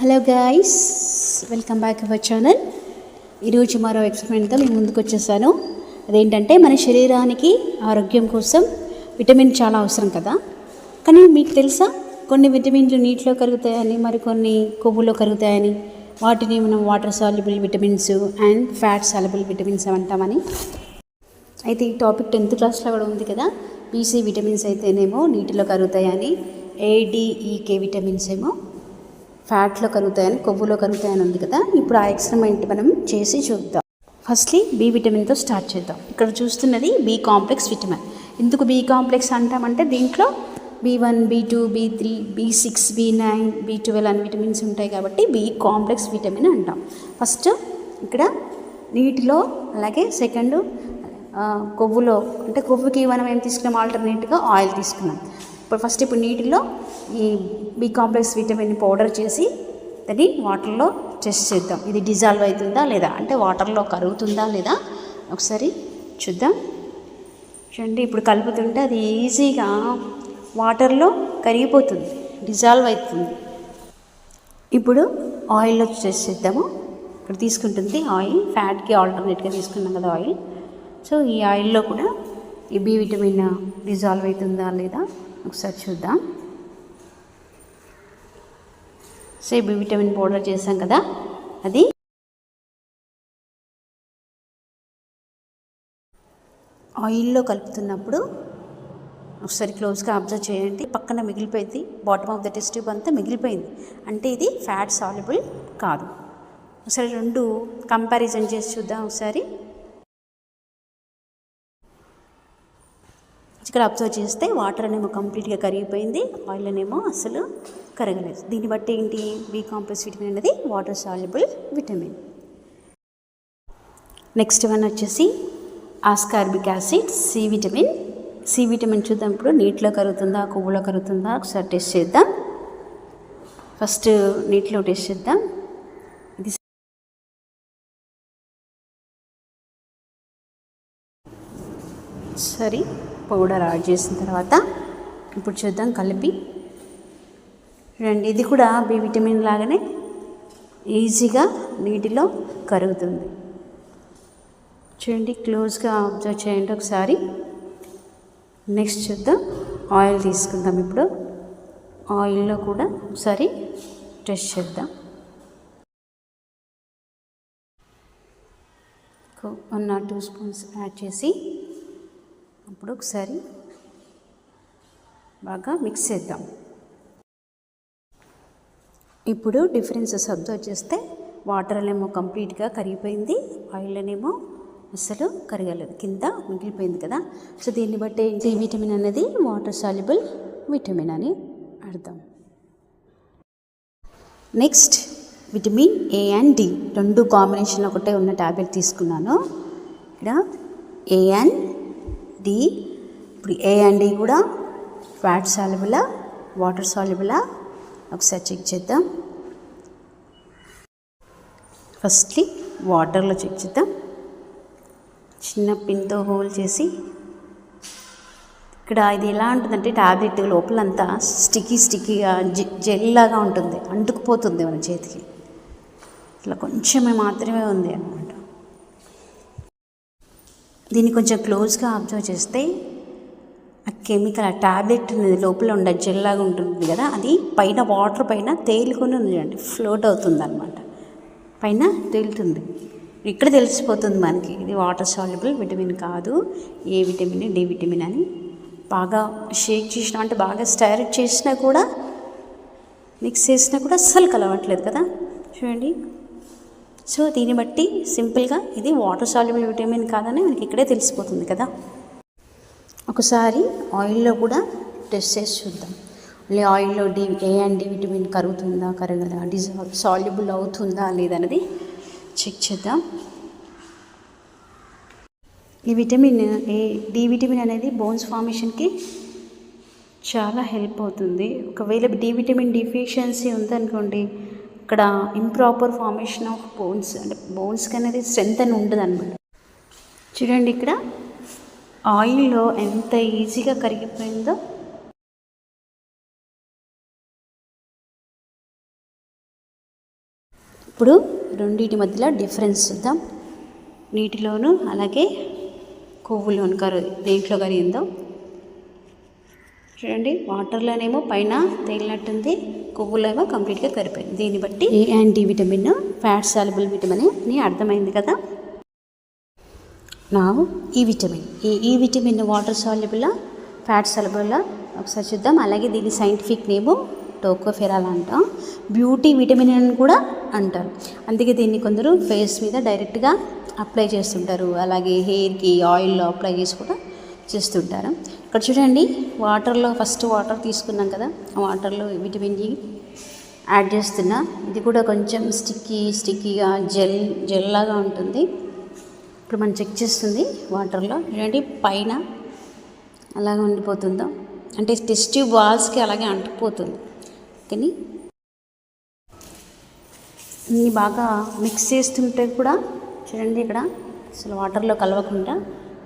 Hello guys welcome back our channel ఈరోజు మరో ఎక్స్పెరిమెంట్తో మేము ముందుకు వచ్చేసాను. అదేంటంటే మన శరీరానికి ఆరోగ్యం కోసం విటమిన్ చాలా అవసరం కదా. కానీ మీకు తెలుసా కొన్ని విటమిన్లు నీటిలో కరుగుతాయని మరికొన్ని కొవ్వులో కరుగుతాయని వాటిని మనం water soluble vitamins and fat soluble vitamins అంటామని. అయితే ఈ టాపిక్ టెన్త్ క్లాస్లో కూడా ఉంది కదా. బీసీ విటమిన్స్ అయితేనేమో నీటిలో కరుగుతాయని ఏడిఈకే విటమిన్స్ e, ఏమో ఫ్యాట్లో కరుగుతాయని కొవ్వులో కరుగుతాయని ఉంది కదా. ఇప్పుడు ఆ ఎక్స్పెరిమెంట్ మనం చేసి చూద్దాం. ఫస్ట్లీ బి విటమిన్తో స్టార్ట్ చేద్దాం. ఇక్కడ చూస్తున్నది బి కాంప్లెక్స్ విటమిన్. ఎందుకు బి కాంప్లెక్స్ అంటామంటే దీంట్లో B one B two B three B six B nine B twelve అని విటమిన్స్ ఉంటాయి కాబట్టి బి కాంప్లెక్స్ విటమిన్ అంటాం. ఫస్ట్ ఇక్కడ నీటిలో అలాగే సెకండ్ కొవ్వులో అంటే కొవ్వుకి మనం ఏం తీసుకున్నాం? ఆల్టర్నేట్గా ఆయిల్ తీసుకున్నాం. ఇప్పుడు ఫస్ట్ ఇప్పుడు నీటిలో ఈ బి కాంప్లెక్స్ విటమిన్ పౌడర్ చేసి దాన్ని వాటర్లో టెస్ట్ చేద్దాం. ఇది డిజాల్వ్ అవుతుందా లేదా? అంటే వాటర్లో కరుగుతుందా లేదా? ఒకసారి చూద్దాం. చూడండి ఇప్పుడు కలుపుతుంటే అది ఈజీగా వాటర్లో కరిగిపోతుంది డిజాల్వ్ అవుతుంది. ఇప్పుడు ఆయిల్లో టెస్ట్ చేద్దాము. ఇక్కడ తీసుకుంటుంది ఆయిల్ ఫ్యాట్కి ఆల్టర్నేట్గా తీసుకున్నాం కదా ఆయిల్ సో ఈ ఆయిల్లో కూడా ఈ బి విటమిన్ డిజాల్వ్ అవుతుందా లేదా? ఒకసారి చూద్దాం. సో బి విటమిన్ పౌడర్ చేసాం కదా అది. ఆయిల్లో కలుపుతున్నప్పుడు ఒకసారి క్లోజ్గా అబ్జర్వ్ చేయండి. పక్కన మిగిలిపోయింది bottom of the test tube అంతా మిగిలిపోయింది. అంటే ఇది ఫ్యాట్ సాల్యుబుల్ కాదు. ఒకసారి రెండు కంపారిజన్ చేసి చూద్దాం ఒకసారి. ఇక్కడ అబ్జర్వ్ చేస్తే వాటర్ అనేమో కంప్లీట్గా కరిగిపోయింది. ఆయిల్ అనేమో అసలు కరగలేదు. దీన్ని బట్టి ఏంటి? బి కాంప్లెక్స్ విటమిన్ అనేది water soluble vitamin next one వచ్చేసి ascorbic acid C vitamin C vitamin చూద్దాం ఇప్పుడు. నీటిలో కరుగుతుందా? కొవ్వులో కరుగుతుందా? ఒకసారి టెస్ట్ చేద్దాం. ఫస్ట్ నీటిలో టెస్ట్ చేద్దాం. ఇది సరే పౌడర్ యాడ్ చేసిన తర్వాత ఇప్పుడు చూద్దాం కలిపి. రండి ఇది కూడా బి విటమిన్ లాగానే ఈజీగా నీటిలో కరుగుతుంది. చూడండి క్లోజ్గా అబ్జర్వ్ చేయండి ఒకసారి. నెక్స్ట్ చూద్దాం ఆయిల్ తీసుకుందాం ఇప్పుడు. ఆయిల్లో కూడా ఒకసారి టెస్ట్ చేద్దాం. One or two spoons add చేసి అప్పుడు ఒకసారి బాగా మిక్స్ చేద్దాం. ఇప్పుడు డిఫరెన్సెస్ అబ్జర్వ్ చేస్తే వాటర్ అనేమో కంప్లీట్గా కరిగిపోయింది ఆయిల్ అనేమో అసలు కరగలేదు కింద మిగిలిపోయింది కదా. సో దీన్ని బట్టి డి విటమిన్ అనేది వాటర్ సాల్యుబుల్ విటమిన్ అని అర్థం. Next vitamin A and D రెండు కాంబినేషన్ ఒకటే ఉన్న ట్యాబ్లెట్ తీసుకున్నాను. ఇక్కడ ఏ అండ్ డి ఇప్పుడు ఏ అండ్ డి కూడా ఫ్యాట్ సాల్యుబులా వాటర్ సాల్యుబులా ఒకసారి చెక్ చేద్దాం. ఫస్ట్లీ వాటర్లో చెక్ చేద్దాం. చిన్న పిన్తో హోల్ చేసి ఇక్కడ ఇది ఎలా ఉంటుందంటే ట్యాబ్లెట్ లోపలంతా స్టిక్కీ స్టిక్కీగా జె లాగా ఉంటుంది. అంటుకుపోతుంది మన చేతికి. ఇట్లా కొంచెమే మాత్రమే ఉంది అన్నమాట. దీన్ని కొంచెం క్లోజ్గా అబ్జర్వ్ చేస్తే ఆ కెమికల్ ఆ ట్యాబ్లెట్ లోపల ఉండే జెల్ లాగా ఉంటుంది కదా అది పైన వాటర్ పైన తేలుకొని ఉంది చూడండి ఫ్లోట్ అవుతుంది అనమాట పైన తేలుతుంది. ఇక్కడ తెలిసిపోతుంది మనకి ఇది వాటర్ సాల్యుబుల్ విటమిన్ కాదు ఏ విటమిన్ డి విటమిన్ అని. బాగా షేక్ చేసినా అంటే బాగా స్టైర్ చేసినా కూడా మిక్స్ చేసినా కూడా అస్సలు కలవట్లేదు కదా. చూడండి. సో దీన్ని బట్టి సింపుల్గా ఇది వాటర్ సాల్యుబుల్ విటమిన్ కాదని మనకి ఇక్కడే తెలిసిపోతుంది కదా. ఒకసారి ఆయిల్లో కూడా టెస్ట్ చేసి చూద్దాం. మళ్ళీ ఆయిల్లో D A and D vitamin కరుగుతుందా కరగదా డిజాల్వ్ సాల్యుబుల్ అవుతుందా లేదన్నది చెక్ చేద్దాం. ఈ విటమిన్ ఏ డి విటమిన్ అనేది బోన్స్ ఫార్మేషన్కి చాలా హెల్ప్ అవుతుంది. ఒకవేళ డి విటమిన్ డిఫిషియన్సీ ఉందనుకోండి ఇక్కడ ఇంప్రాపర్ ఫార్మేషన్ ఆఫ్ బోన్స్ అంటే బోన్స్కి అనేది స్ట్రెంత్ అని ఉండదు అనమాట చూడండి ఇక్కడ ఆయిల్లో ఎంత ఈజీగా కరిగిపోయిందో. ఇప్పుడు రెండింటి మధ్యలో డిఫరెన్స్ చూద్దాం. నీటిలోను అలాగే కొవ్వులోను కరు దేంట్లో కరిగిందో. చూడండి వాటర్లోనేమో పైన తేలినట్టుంది. కొవ్వులో ఏమో కంప్లీట్గా కరిపోయింది. దీన్ని బట్టి ఏ anti vitamin fat soluble vitamin అని అర్థమైంది కదా? నా ఈ e విటమిన్. ఈ E vitamin water soluble fat soluble? ఒకసారి చూద్దాం. అలాగే దీని సైంటిఫిక్ నేము టోకోఫెరాల్ అంటాం. బ్యూటీ విటమిన్ అని కూడా అంటారు. అందుకే దీన్ని కొందరు ఫేస్ మీద డైరెక్ట్గా అప్లై చేస్తుంటారు. అలాగే హెయిర్కి ఆయిల్లో అప్లై చేసి కూడా చేస్తుంటారు. ఇక్కడ చూడండి వాటర్లో ఫస్ట్ వాటర్ తీసుకున్నాం కదా ఆ వాటర్లో విటమిన్ డి యాడ్ చేస్తున్నా. ఇది కూడా కొంచెం స్టిక్కీ స్టిక్కీగా జెల్ జెల్ లాగా ఉంటుంది. ఇప్పుడు మనం చెక్ చేస్తుంది వాటర్లో చూడండి పైన అలాగే ఉండిపోతుందో. అంటే టెస్ట్ ట్యూబ్ వాల్స్కి అలాగే అంటుకుపోతుంది. కానీ ఇన్ని బాగా మిక్స్ చేస్తుంటే కూడా చూడండి ఇక్కడ అసలు వాటర్లో కలవకుండా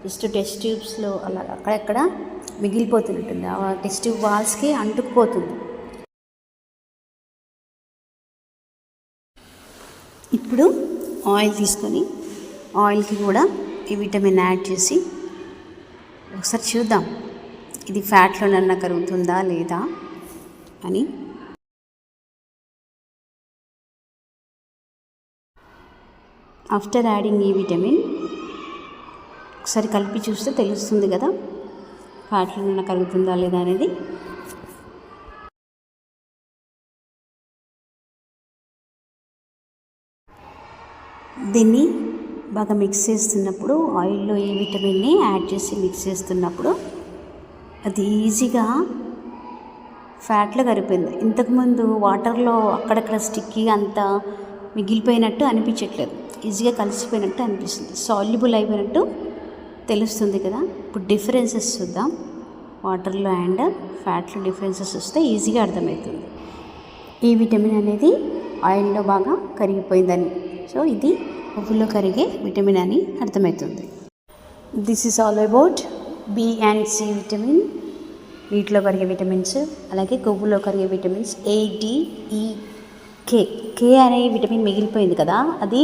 జస్ట్ టెస్ట్ ట్యూబ్స్లో అలా అక్కడెక్కడ మిగిలిపోతుంటుంది ఆ టెస్ట్ వాల్స్కి అంటుకుపోతుంది. ఇప్పుడు ఆయిల్ తీసుకొని ఆయిల్కి కూడా ఈ విటమిన్ యాడ్ చేసి ఒకసారి చూద్దాం. ఇది ఫ్యాట్లోనన్నా కరుగుతుందా లేదా అని. ఆఫ్టర్ యాడింగ్ ఈ విటమిన్ ఒకసారి కలిపి చూస్తే తెలుస్తుంది కదా. ఫ్యాట్లోనన్నా కరుగుతుందా లేదా అనేది దీన్ని బాగా మిక్స్ చేస్తున్నప్పుడు ఆయిల్లో ఈ విటమిన్ని యాడ్ చేసి మిక్స్ చేస్తున్నప్పుడు అది ఈజీగా ఫ్యాట్లో కరిపోయింది ఇంతకుముందు వాటర్లో అక్కడక్కడ స్టిక్కీ అంత మిగిలిపోయినట్టు అనిపించట్లేదు. ఈజీగా కలిసిపోయినట్టు అనిపిస్తుంది. సాల్యుబుల్ అయిపోయినట్టు తెలుస్తుంది కదా. ఇప్పుడు డిఫరెన్సెస్ చూద్దాం. వాటర్లో అండ్ ఫ్యాట్లో డిఫరెన్సెస్ వస్తే ఈజీగా అర్థమవుతుంది. ఈ విటమిన్ అనేది ఆయిల్లో బాగా కరిగిపోయిందని. సో ఇది ఉప్పులో కరిగే విటమిన్ అని అర్థమవుతుంది. This is all about B and C vitamin వీటిలో కరిగే విటమిన్స్ అలాగే కొవ్వులో కరిగే విటమిన్స్ ఏ డిఈ కే కే అనే విటమిన్ మిగిలిపోయింది కదా. అది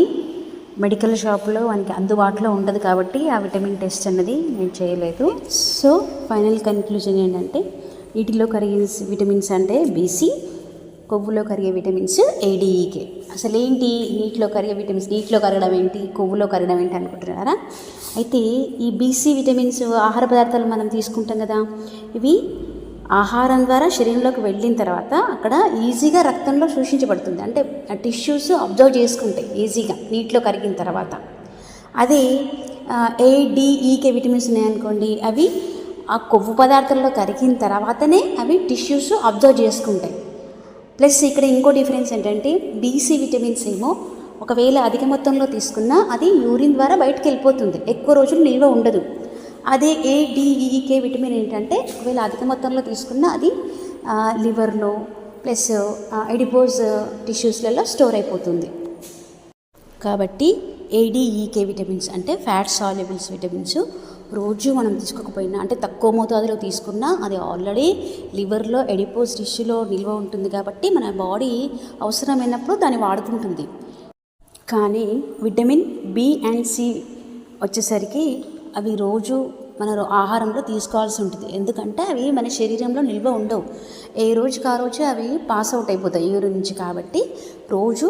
మెడికల్ షాప్లో మనకి అందుబాటులో ఉండదు కాబట్టి ఆ విటమిన్ టెస్ట్ అన్నది నేను చేయలేదు. సో ఫైనల్ కన్క్లూజన్ ఏంటంటే వీటిలో కరిగే విటమిన్స్ అంటే బీసీ కొవ్వులో కరిగే విటమిన్స్ ఏడీఈకే అసలు ఏంటి నీటిలో కరిగే విటమిన్స్? నీటిలో కరగడం ఏంటి? కొవ్వులో కరగడం ఏంటి అనుకుంటున్నారా? అయితే ఈ బీసీ విటమిన్స్ ఆహార పదార్థాలు మనం తీసుకుంటాం కదా ఇవి ఆహారం ద్వారా శరీరంలోకి వెళ్ళిన తర్వాత అక్కడ ఈజీగా రక్తంలో శోషించబడుతుంది. అంటే టిష్యూస్ అబ్జర్వ్ చేసుకుంటాయి ఈజీగా నీటిలో కరిగిన తర్వాత. అదే ఏడిఈకే విటమిన్స్ ఉన్నాయనుకోండి అవి ఆ కొవ్వు పదార్థాల్లో కరిగిన తర్వాతనే అవి టిష్యూస్ అబ్జర్వ్ చేసుకుంటాయి. ప్లస్ ఇక్కడ ఇంకో డిఫరెన్స్ ఏంటంటే బీసీ విటమిన్స్ ఏమో ఒకవేళ అధిక మొత్తంలో తీసుకున్నా అది యూరిన్ ద్వారా బయటకు వెళ్ళిపోతుంది. ఎక్కువ రోజులు నిల్వ ఉండదు. అదే ఏడిఈకే e, e, విటమిన్ ఏంటంటే ఒకవేళ అధిక మొత్తంలో తీసుకున్నా అది లివర్లో ప్లస్ ఎడిపోజ్ టిష్యూస్లలో స్టోర్ అయిపోతుంది. కాబట్టి ఏడిఈకే e, విటమిన్స్ అంటే ఫ్యాట్ సాల్యుబుల్స్ విటమిన్స్ రోజు మనం తీసుకోకపోయినా అంటే తక్కువ మోతాదులో తీసుకున్నా అది ఆల్రెడీ లివర్లో ఎడిపోజ్ టిష్యూలో నిల్వ ఉంటుంది కాబట్టి మన బాడీ అవసరమైనప్పుడు దాన్ని వాడుకుంటుంది. కానీ విటమిన్ బి అండ్ సి వచ్చేసరికి అవి రోజు మన ఆహారంలో తీసుకోవాల్సి ఉంటుంది. ఎందుకంటే అవి మన శరీరంలో నిల్వ ఉండవు. ఏ రోజుకి ఆ రోజు అవి పాస్ అవుట్ అయిపోతాయి. యూరిన్ నుంచి కాబట్టి రోజు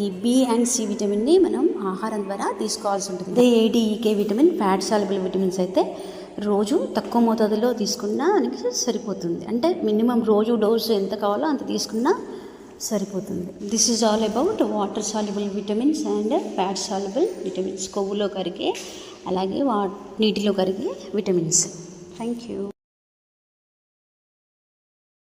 ఈ బి అండ్ సి విటమిన్ని మనం ఆహారం ద్వారా తీసుకోవాల్సి ఉంటుంది. అదే ADEK vitamin fat soluble vitamins అయితే రోజు తక్కువ మోతాదులో తీసుకున్నా మనకి సరిపోతుంది. అంటే మినిమం రోజు డోసు ఎంత కావాలో అంత తీసుకున్నా సరిపోతుంది. This is all about water soluble vitamins and fat soluble vitamins కొవ్వులో కరిగే అలాగే వా నీటిలో కరిగే విటమిన్స్. Thank you